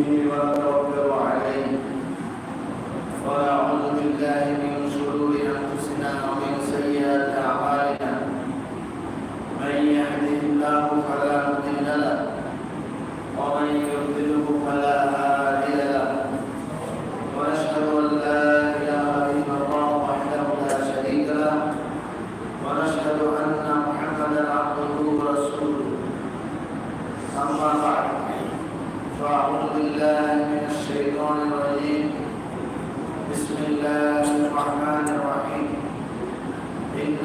وسلم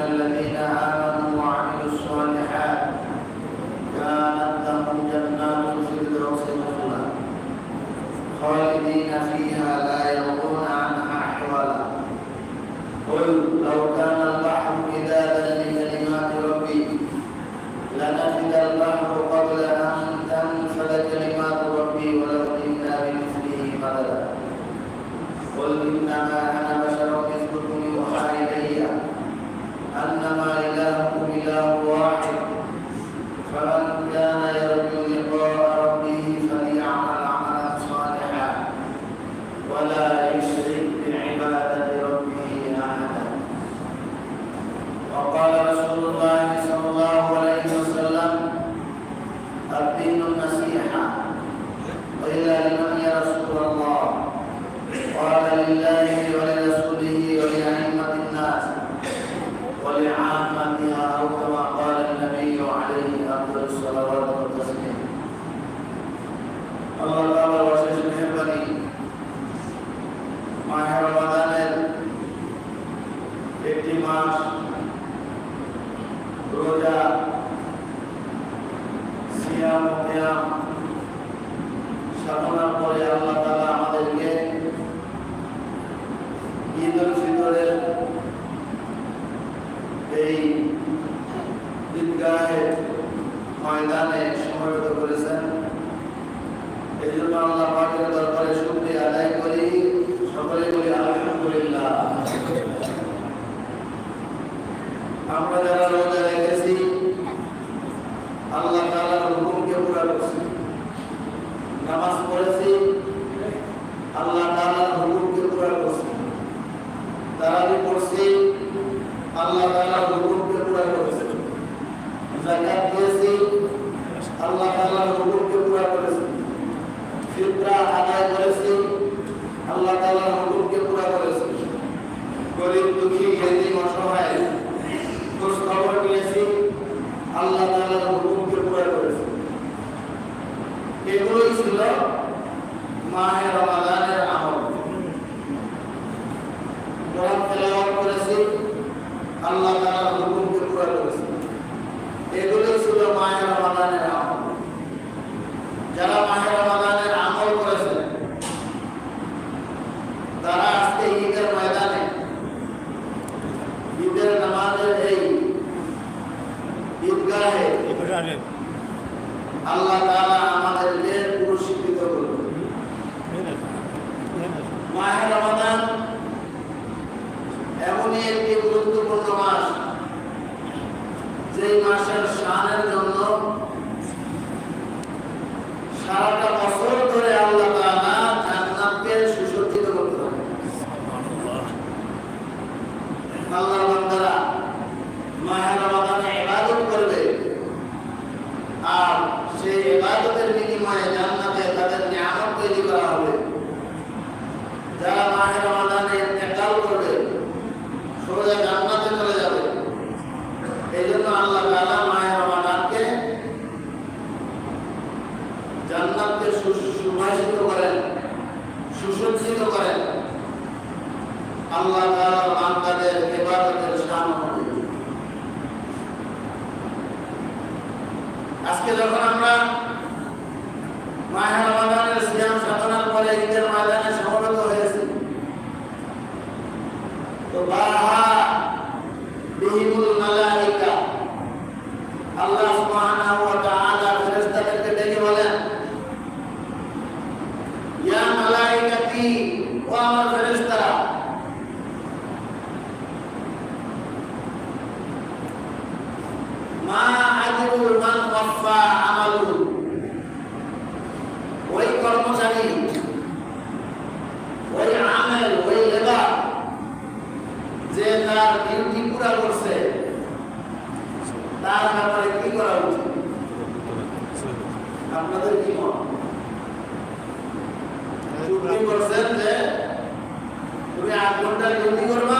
الذين امنوا আমরা আল্লাহ তাআলার হুকুমকে পুরা নামাজ পড়েছি, আল্লাহ তাআলার হুকুমকে পুরা করছি। আল্লাহ তাআলার হুকুমকে পুরা করেছে। আল্লাহ তাআলার হুকুমকে পুরা পুরা করেছে। গরিব দুঃখী, এতিম, অসহায় খবর নিয়েছি, আল্লাহ তাআলার হুকুমকে পুরা করেছে। এগুলোই ছিল মাহে রমাদানের আমল। কোরআন করেছি, আল্লাহ তাআলার হুকুমকে পুরা করেছি। এগুলোই ছিল মাহে রমাদানের আমল। যারা মাহে রমাদানের আমল করেছেন তারা আজকে ঈদের ময়দানে ঈদের নামাজের এই ঈদগাহে আল্লাহ তাআলা আমাদেরকে পুরস্কৃত করবেন মাহে রমাদান এমনই একটি গুরুত্বপূর্ণ মাস যেই মাসের শানের জন্য সারাটা বছর ধরে আল্লাহ তাআলা জান্নাতকে সুসজ্জিত করতে হবে আল্লাহর বান্দারা মাহে রমাদানে ইবাদত করবে আর সেই ইবাদতের বিনিময়ে জান্নাতে তাদের নিয়ামত তৈরি করা হবে যারা মাহে রমাদানে ইন্তেকাল করবে সোজা জান্নাতে চলে যাবে এই জন্য আল্লাহ মাহে রমাদানকে জান্নাতকে সু- করেন, সুসজ্জিত করেন। আল্লাহ বান্দাদের ইবাদতের অনুযায়ী আজকে যখন আমরা মাহে রমাদানের সিয়াম সাধনার পরে ঈদের ময়দানে সমবেত হয়েছি, তো বাহা বিহিমুল মালাইকা আল্লাহ সুবহানাহু ওয়া তাআলা ফেরেশতাদেরকে ডেকে বলেন ইয়া করছেন যে তুমি আট ঘণ্টা জলদি করবা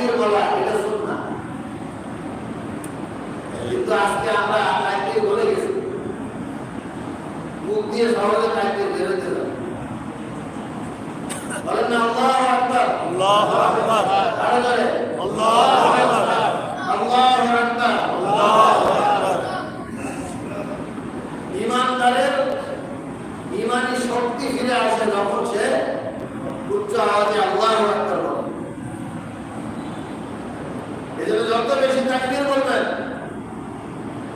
তাকবীর বলা এটা সুন্না কিন্তু আজকে আমরা তাকবীর বলে গেছি। মুখ দিয়ে ইমানি শক্তি ফিরে আসে যখন সে উচ্চ আওয়াজে আল্লাহ যত বেশি তাকবীর বলবেন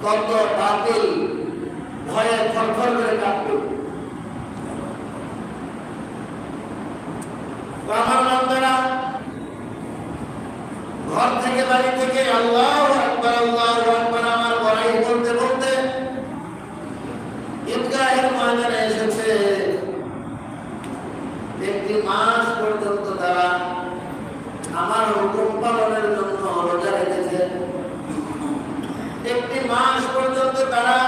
তত বাতিল ভয়ে থরথর করে কাঁপবে আমার বান্দারা, ঘর থেকে বাড়ি থেকে আল্লাহ আল্লাহ আমার বড়াই বলতে বলতে ময়দানে এসেছে। একটি মাস পর্যন্ত তারা আমার তারা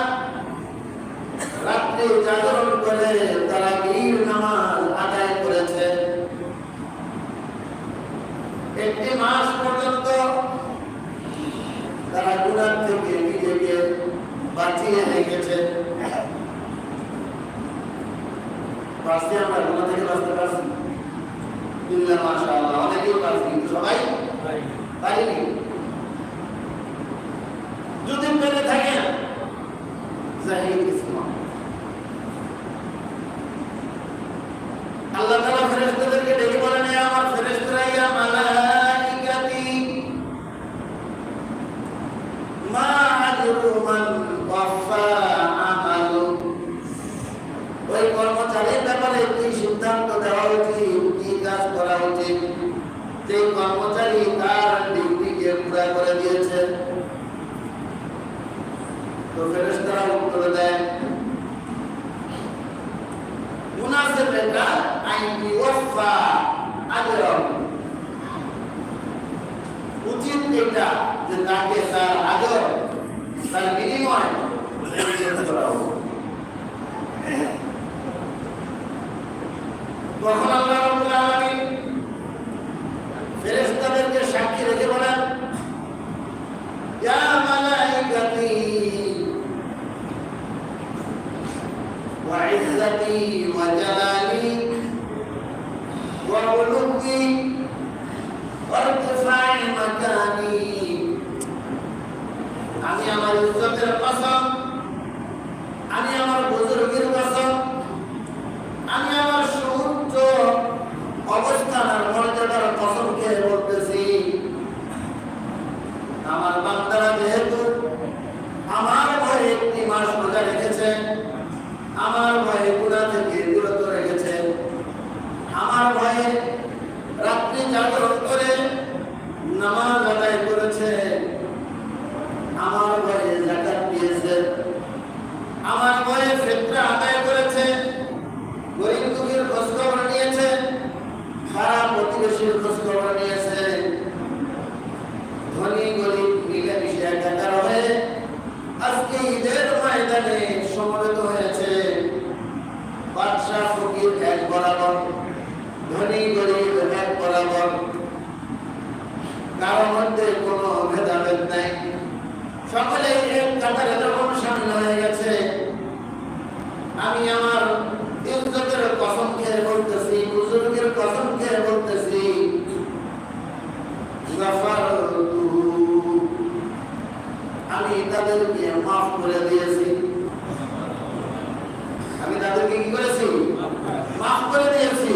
রাত্রে জাগরণ করে তারা বীর নাম যে কর্মচারী তার ডিউটিকে পুরা করে দিয়েছে। তো ফেরেস্তারা উত্তর দেয় মুনাসিবেটা আইনি উচিত এটা তাকে তার আদর, তার বিনিময় করা। আমার ইজ্জতের কসম আমি আমার বুজুর্গের কসম আমি আমার সুউচ্চ অবস্থান আর মর্যাদার কসম খেয়ে বলতেছি আমার বান্দারা যেহেতু আমার ভয়ে একটি মাস রোজা রেখেছে আমার ভয়ে গুণা থেকে বিরত রেখেছে আমার ভয়ে রাত্রি জাগরণ করে নামাজ আদায় করেছে আমার ভয়ে জাকাত দিয়েছে আমার ভয়ে ফেতরা আদায় করেছে গরিব দুঃখীর খোঁজ খবর নিয়েছে খারাপ প্রতিবেশীর খোঁজ খবর নিয়েছে ধনী গরিব মিলেমিশে একাকার হয়ে আজকে ঈদের ময়দানে সমবেত হয়েছে বাদশাহ ফকির এক বরাবর ধনী গরিব এক বরাবর কারোর মধ্যে কোনো ভেদাভেদ নাই সকলে এক কাতারে যখন সামিল হয়ে গেছে আমি আমার ইজ্জতের কসম খেয়ে বলতেছি বুজুর্গের কসম খেয়ে বলতেছি গাফারতুহু। আমি তাদেরকে মাফ করে দিয়েছি আমি তাদেরকে কি করেছি? মাফ করে দিয়েছি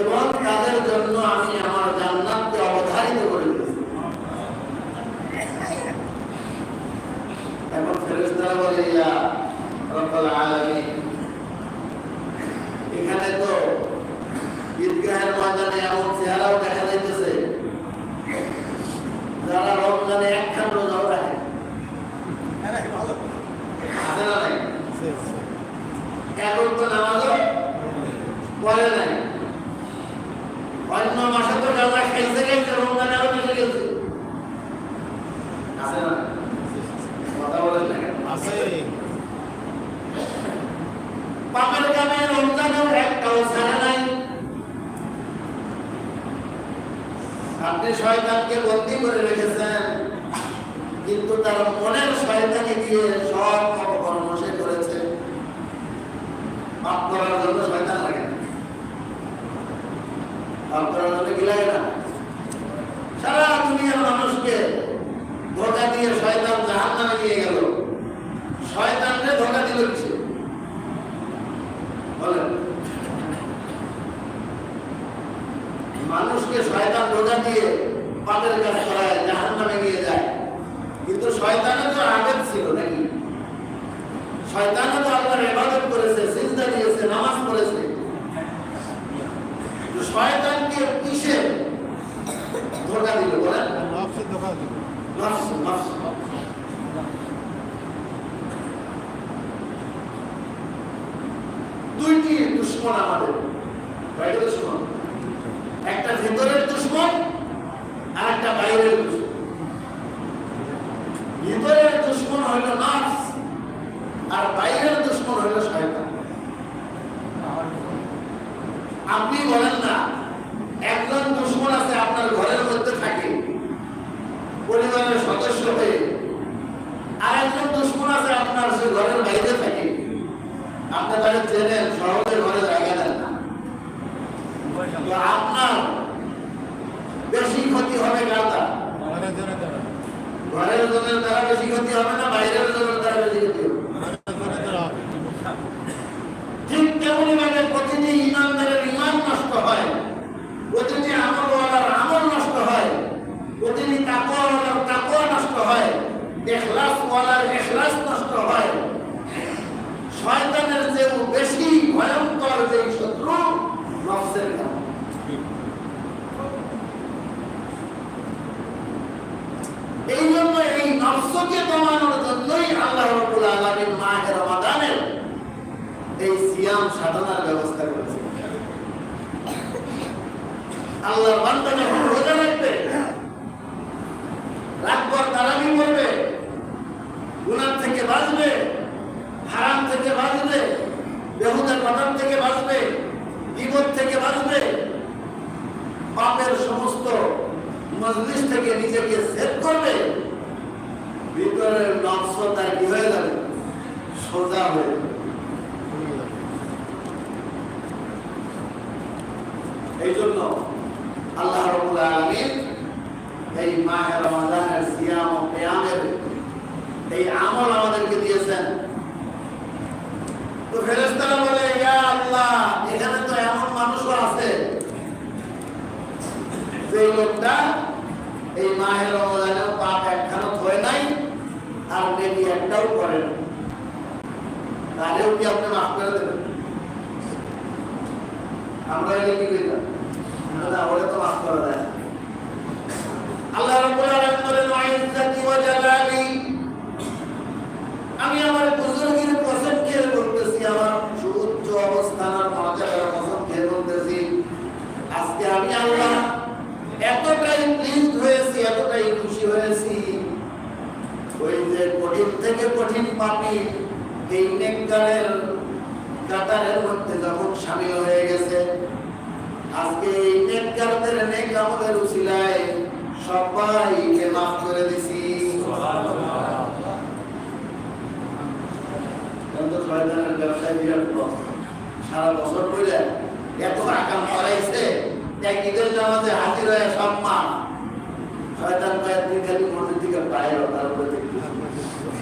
এবং তাদের জন্য আমি আমার জান্নাতকে অবধারিত করে দিয়েছি। এখন বলে, ইয়া রব্বাল আলামিন। এখানে তো ঈদগাহের ময়দানে এমন চেহারাও দেখা যাইতেছে, যারা রমজানে একখান রোজাও রাখে। আছে না নাই? এখন তো নামাজও পড়ে নাই অন্য মাসে তো গাঁজা খাইছে খাইছে রমজানে আরও বেশি গেছে আছে না কথা বলেন না কেন? আছে পাপের কামে রমজানেও একটাও ছাড়া নাই আপনি শয়তানকে বন্দী করে রেখেছেন কিন্তু তার মনের শয়তানি দিয়ে সব অপকর্ম সে করেছে পাপ করার জন্য শয়তান লাগে না পাপ করার জন্য কি লাগে না সারা দুনিয়ার মানুষকে ধোকা দিয়ে শয়তান জাহান নামে নিয়ে গেল শয়তানকে ধোকা দিল কিছু বলেন মানুষকে শয়তান রোজা দিয়ে পাপের কাজ করায় জাহান নামে নিয়ে যায়? কিন্তু শয়তানের তো আবেদ ছিল নাকি? শয়তানও তো আল্লাহর ইবাদত করেছে সিজদা দিয়েছে নামাজ পড়েছে। শয়তানকে কিসে ধোকা দিল বলেন? দুইটি দুশ্মন আমাদের কয়টা দুশ্মন একটা ভেতরের দুশ্মন আর একটা বাইরের দুশ্মন ভিতরের দুশ্মন হইল নফস আর বাইরের দুশ্মন হইল শয়তান আপনি বলেন না একজন দুশ্মন আছে আপনার ঘরের মধ্যে থাকে পরিবারের সদস্য হয়ে আর একজন দুশ্মন আছে আপনার সে ঘরের বাইরে থাকে আপনি তাকে চেনেন সহজে ঘরে জায়গা দেন না তো আপনার বেশি ক্ষতি হবে কারটা ঘরের জন্য দাঁড়া ঘরের জনের দ্বারা বেশি ক্ষতি হবে না, বাইরের জনের দ্বারা বেশি ক্ষতি হবে নষ্ট হয়, প্রতিটি আমলওয়ালার আমল নষ্ট হয়, প্রতিটি তাকওয়ালার তাকওয়া নষ্ট হয় নষ্ট হয়। শয়তানের চেয়েও বেশি ভয়ঙ্কর যে শত্রু নফসের কাম এই জন্য নফসকে দমানোর জন্যই আল্লাহ রাব্বুল আলামিন মাহে রমাদানের এই সিয়াম সাধনার ব্যবস্থা করেছে। আল্লাহর বান্দা যখন রোজা রাখবে, রাতভর তারাবি করবে গুনার থেকে বাঁচবে, হারাম থেকে বাঁচবে কথা থেকে বাঁচবে বিপদ থেকে বাঁচবে, পাপের সমস্ত মজলিস থেকে নিজেকে সেভ করবে। ভিতরের নকশ কি হয়ে যাবে, সোজা হয়ে এই জন্য আল্লাহ এই মাহে রমাদানের সিয়াম ও কিয়ামের এই আমল আমাদেরকে দিয়েছেন। তো ফেরেশতারা বলে, ইয়া আল্লাহ, এখানে তো এমন মানুষও আছে যে লোকটা এই মাহে রমাদানের পাপ একখানো ধোয় নাই আর নেকি একটাও করে না। তাহলেও কি আপনি মাফ করে দেবেন? আমরা এলে কি করি না তো মাফ করা যায় আল্লাহ রাব্বুল আলামিন বলেন, ওয়া ওয়া জালালি। আমি আমার বুজুর্গের কসম আমার সুউচ্চ অবস্থান আজকে আমি আল্লাহ এতটাই হয়েছি এতটাই খুশি হয়েছি ওই যে কঠিন থেকে কঠিন পাপি এই নেককারের কাতারের মধ্যে যখন সামিল হয়ে গেছে, আজকে এই নেককারদের নেক আমলের উসিলায় সবাইকে মাফ করে দিছি। সারা বছর পরে এত আকাম হাজির হয়ে সব মা শয়তান কয়েক তুই খালি মসজিদ থেকে বাইরে তার উপরে দেখবি। কোথায় যাই হ্যাঁ? তুই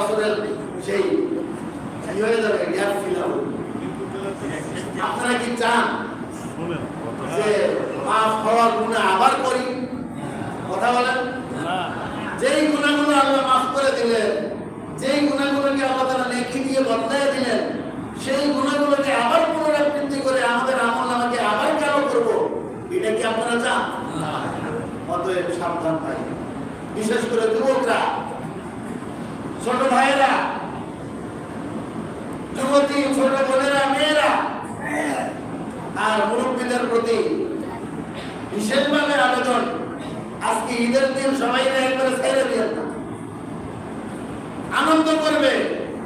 হয়ে যাবে গ্যাপ ফিল হবে আপনারা কি চান যে মাফ হওয়ার গুণা আবার করি? কথা বলেন। যেই গুণাগুলো আল্লাহ মাফ করে দিলেন যেই গুণাগুলোকে আল্লাহ তারা নেকি দিয়ে বদলায় দিলেন সেই গুণাগুলোকে আবার পুনরাবৃত্তি করে আমাদের আমল আমাকে আবার কেন করব এটা কি আপনারা চান? অতএব সাবধান ভাই বিশেষ করে যুবকরা ছোট ভাইয়েরা যুবতী, ছোট বোনেরা, মেয়েরা। আর মুরব্বীদের প্রতি বিশেষভাবে আবেদন। আজকে ঈদের দিন সবাই একবারে ছেড়ে দিয়ে আনন্দ করবে,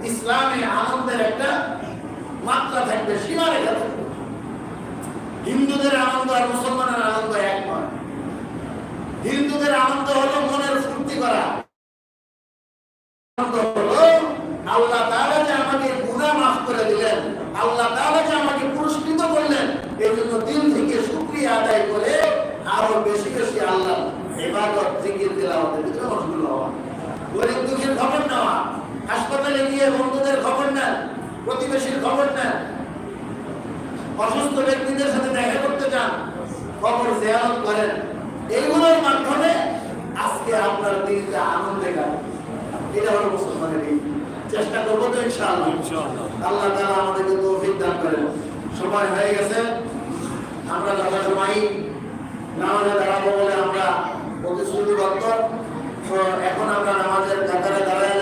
ইসলামে আনন্দের একটা মাত্রা থাকবে, সীমা রেখা হিন্দুদের আনন্দ আর মুসলমানের আনন্দ এক হিন্দুদের আনন্দ হলো মনের ফুর্তি করা। আনন্দ হলো আল্লাহ তাআলা যে আমাকে গুনাহ মাফ করে দিলেন। আল্লাহ তাআলা আমাকে পুরস্কৃত করলেন এই জন্য দিল থেকে শুকরিয়া আদায় করে আরও বেশি বেশি আল্লাহ ইবাদত, জিকির, তেলাওয়াতের গরিব দুঃখের খবর নেওয়া, হাসপাতালে গিয়ে বন্ধুদের খবর নেন, প্রতিবেশীর খবর নেন, অসুস্থ ব্যক্তিদের সাথে দেখা করতে চান খবর জিয়ারত করেন। এইগুলোর মাধ্যমে আজকে আপনার দিনটা আনন্দে কাটে। এটা হলো মুসলমানের ঈদ। চেষ্টা করব তো ইনশাআল্লাহ। আল্লাহ তাআলা আমাদেরকে তৌফিক দান করেন। সময় হয়ে গেছে। আমরা যথা সময় নামাজে দাঁড়াবো বলে আমরা প্রতিশ্রুতিবদ্ধ। এখন আমরা নামাজের কাতারে দাঁড়ায়